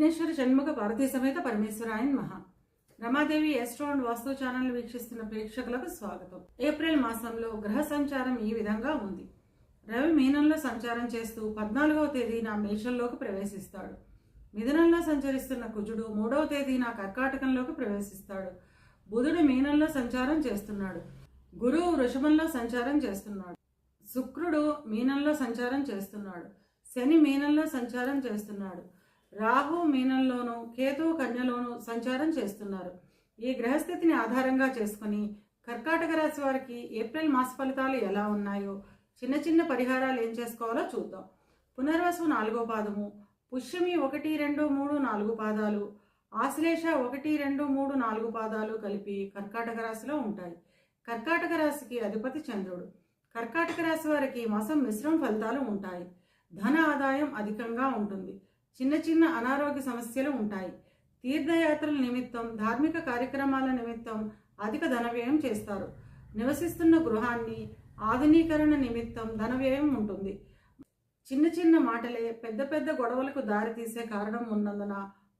విఘ్నేశ్వర షణ్ముఖ భారతీ సమేత పరమేశ్వరాయన్ Maha Ramadevi astro and vastu channel వీక్షిస్తున్న ప్రేక్షకులకు స్వాగతం. ఏప్రిల్ మాసంలో గ్రహ సంచారం ఈ విధంగా ఉంది. రవి మీనంలో సంచారం చేస్తూ పద్నాలుగవ తేదీన మేషంలోకి ప్రవేశిస్తాడు. మిథునంలో సంచరిస్తున్న కుజుడు మూడవ తేదీన కర్కాటకంలోకి ప్రవేశిస్తాడు. బుధుడు మీనంలో సంచారం చేస్తున్నాడు. గురువు వృషభంలో సంచారం చేస్తున్నాడు. శుక్రుడు మీనంలో సంచారం చేస్తున్నాడు. శని మీనంలో సంచారం చేస్తున్నాడు. రాహు మీనంలోను కేతు కన్యలోను సంచారం చేస్తున్నారు. ఈ గ్రహస్థితిని ఆధారంగా చేసుకుని కర్కాటక రాశి వారికి ఏప్రిల్ మాస ఫలితాలు ఎలా ఉన్నాయో చిన్న చిన్న పరిహారాలు ఏం చేసుకోవాలో చూద్దాం. పునర్వసు నాలుగో పాదము పుష్యమి ఒకటి రెండు మూడు నాలుగు పాదాలు ఆశ్లేష ఒకటి రెండు మూడు నాలుగు పాదాలు కలిపి కర్కాటక రాశిలో ఉంటాయి. కర్కాటక రాశికి అధిపతి చంద్రుడు. కర్కాటక రాశి వారికి మాసం మిశ్రమ ఫలితాలు ఉంటాయి. ధన ఆదాయం అధికంగా ఉంటుంది. చిన్న చిన్న అనారోగ్య సమస్యలు ఉంటాయి. తీర్థయాత్రల నిమిత్తం ధార్మిక కార్యక్రమాల నిమిత్తం అధిక ధన వ్యయం చేస్తారు. నివసిస్తున్న గృహాన్ని ఆధునీకరణ నిమిత్తం ధన వ్యయం ఉంటుంది. చిన్న చిన్న మాటలే పెద్ద పెద్ద గొడవలకు దారితీసే కారణం ఉన్నందున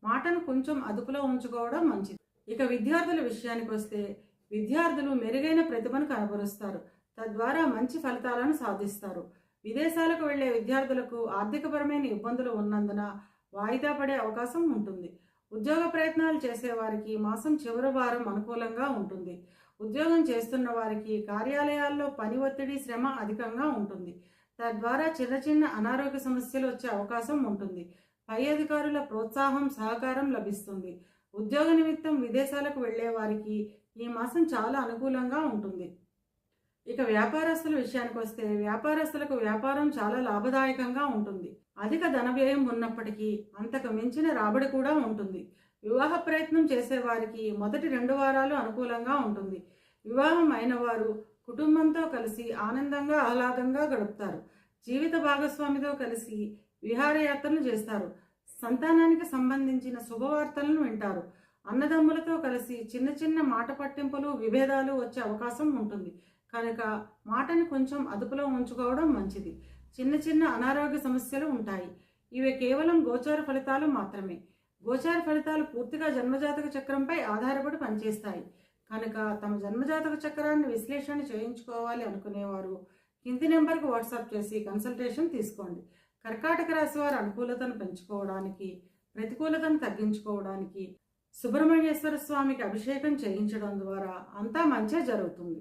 మాటను కొంచెం అదుపులో ఉంచుకోవడం మంచిది. ఇక విద్యార్థుల విషయానికి వస్తే విద్యార్థులు మెరుగైన ప్రతిభను కనబరుస్తారు. తద్వారా మంచి ఫలితాలను సాధిస్తారు. విదేశాలకు వెళ్ళే విద్యార్థులకు ఆర్థికపరమైన ఇబ్బందులు ఉన్నందున వాయిదా పడే అవకాశం ఉంటుంది. ఉద్యోగ ప్రయత్నాలు చేసేవారికి మాసం చివరి వారం అనుకూలంగా ఉంటుంది. ఉద్యోగం చేస్తున్న వారికి కార్యాలయాల్లో పని ఒత్తిడి శ్రమ అధికంగా ఉంటుంది. తద్వారా చిన్న చిన్న అనారోగ్య సమస్యలు వచ్చే అవకాశం ఉంటుంది. పై అధికారుల ప్రోత్సాహం సహకారం లభిస్తుంది. ఉద్యోగ నిమిత్తం విదేశాలకు వెళ్ళే వారికి ఈ మాసం చాలా అనుకూలంగా ఉంటుంది. ఇక వ్యాపారస్తుల విషయానికి వస్తే వ్యాపారస్తులకు వ్యాపారం చాలా లాభదాయకంగా ఉంటుంది. అధిక ధన వ్యయం ఉన్నప్పటికీ అంతకు మించిన రాబడి కూడా ఉంటుంది. వివాహ ప్రయత్నం చేసేవారికి మొదటి రెండు వారాలు అనుకూలంగా ఉంటుంది. వివాహం అయిన వారు కుటుంబంతో కలిసి ఆనందంగా ఆహ్లాదంగా గడుపుతారు. జీవిత భాగస్వామితో కలిసి విహారయాత్రలు చేస్తారు. సంతానానికి సంబంధించిన శుభవార్తలను వింటారు. అన్నదమ్ములతో కలిసి చిన్న చిన్న మాట పట్టింపులు విభేదాలు వచ్చే అవకాశం ఉంటుంది. కనుక మాటను కొంచెం అదుపులో ఉంచుకోవడం మంచిది. చిన్న చిన్న అనారోగ్య సమస్యలు ఉంటాయి. ఇవి కేవలం గోచార ఫలితాలు మాత్రమే. గోచార ఫలితాలు పూర్తిగా జన్మజాతక చక్రంపై ఆధారపడి పనిచేస్తాయి. కనుక తమ జన్మజాతక చక్రాన్ని విశ్లేషణ చేయించుకోవాలి అనుకునేవారు. కింది నెంబర్కు వాట్సాప్ చేసి కన్సల్టేషన్ తీసుకోండి. కర్కాటక రాశి వారి అనుకూలతను పెంచుకోవడానికి ప్రతికూలతను తగ్గించుకోవడానికి సుబ్రహ్మణ్యేశ్వర స్వామికి అభిషేకం చేయించడం ద్వారా అంతా మంచే జరుగుతుంది.